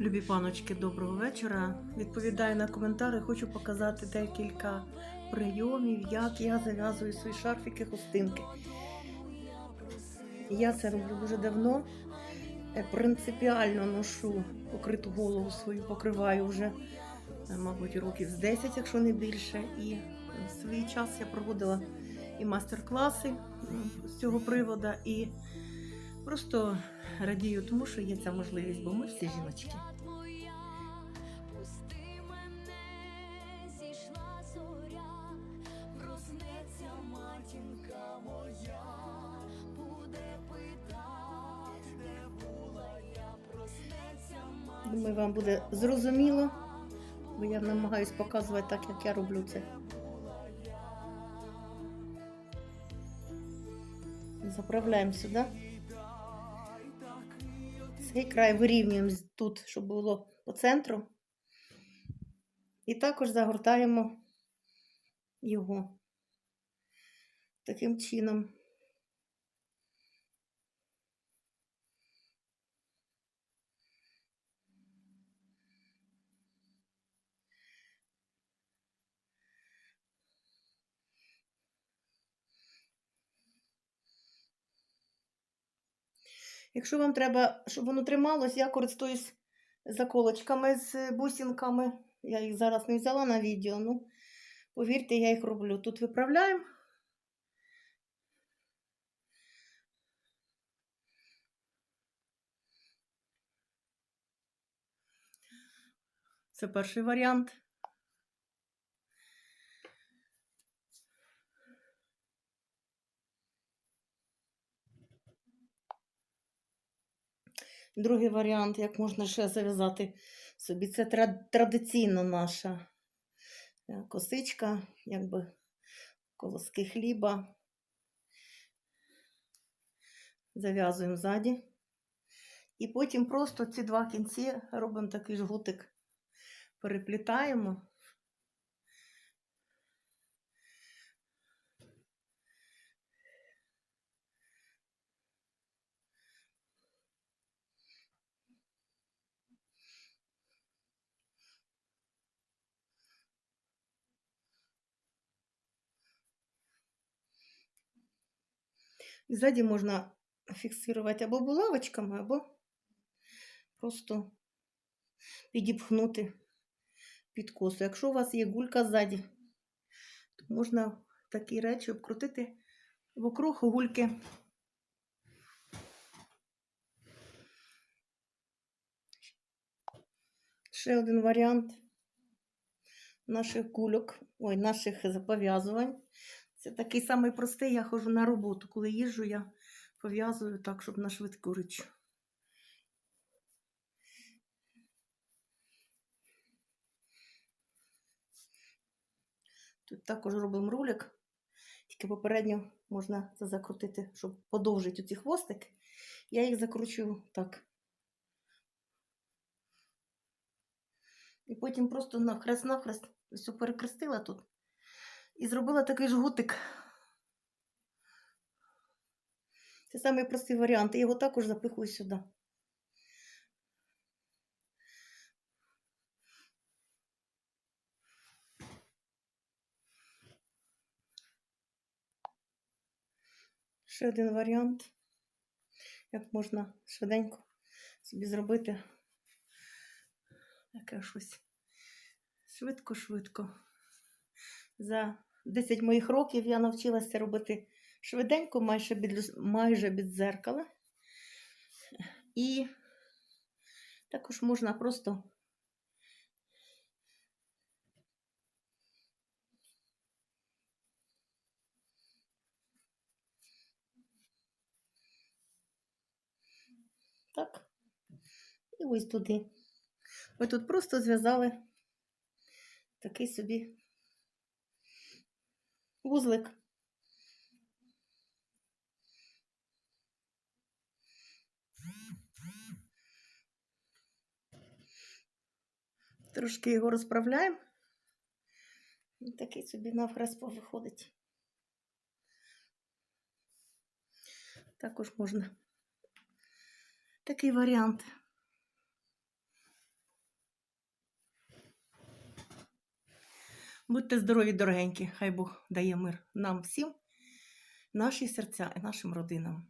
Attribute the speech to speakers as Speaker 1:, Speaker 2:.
Speaker 1: Любі паночки, доброго вечора. Відповідаю на коментарі. Хочу показати декілька прийомів, як я зав'язую свої шарфіки, хустинки. Я це роблю дуже давно. Е, Принципіально ношу покриту голову свою, покриваю вже, е, мабуть, років з 10, якщо не більше. І в свій час я проводила і майстер-класи з цього приводу, і просто радію тому, що є ця можливість, бо ми всі жіночки. Думаю, вам буде зрозуміло, бо я намагаюсь показувати так, як я роблю це. Заправляємо сюди. Цей край вирівнюємо тут, щоб було по центру. І також загортаємо його таким чином. Якщо вам треба, щоб воно трималось, я користуюсь заколочками з бусинками. Я їх зараз не взяла на відео, ну повірте, я їх роблю. Тут виправляємо. Це перший варіант. Другий варіант, як можна ще зав'язати собі, це тра- традиційна наша е, косичка, якби колоски хліба. Зав'язуємо ззаді. І потім просто ці два кінці робимо такий жгутик, переплітаємо. І ззаді можна фіксувати або булавочками, або просто підіпхнути під косу. Якщо у вас є гулька ззаді, то можна такі речі обкрутити вокруг гульки. Ще один варіант наших гульок, ой, наших пов'язувань. Це такий самий простий, я ходжу на роботу. Коли їжджу, я пов'язую так, щоб на швидку річ. Тут також робимо рулик, тільки попередньо можна це закрутити, щоб подовжити ці хвостики. Я їх закручую так. І потім просто нахрест-нахрест все перекрестила тут. І зробила такий жгутик. Це самий простий варіант. Я його також запихую сюди. Ще один варіант, як можна швиденько собі зробити таке щось швидко-швидко. За 10 моїх років я навчилася робити швиденько, майже від, майже від дзеркала. І також можна просто так. І ось туди. Ви тут просто зв'язали такий собі вузлик. Трошки його розправляємо. І такий собі навхрест виходить. Також можна такий варіант. Будьте здорові, дорогенькі, хай Бог дає мир нам всім, наші серця і нашим родинам.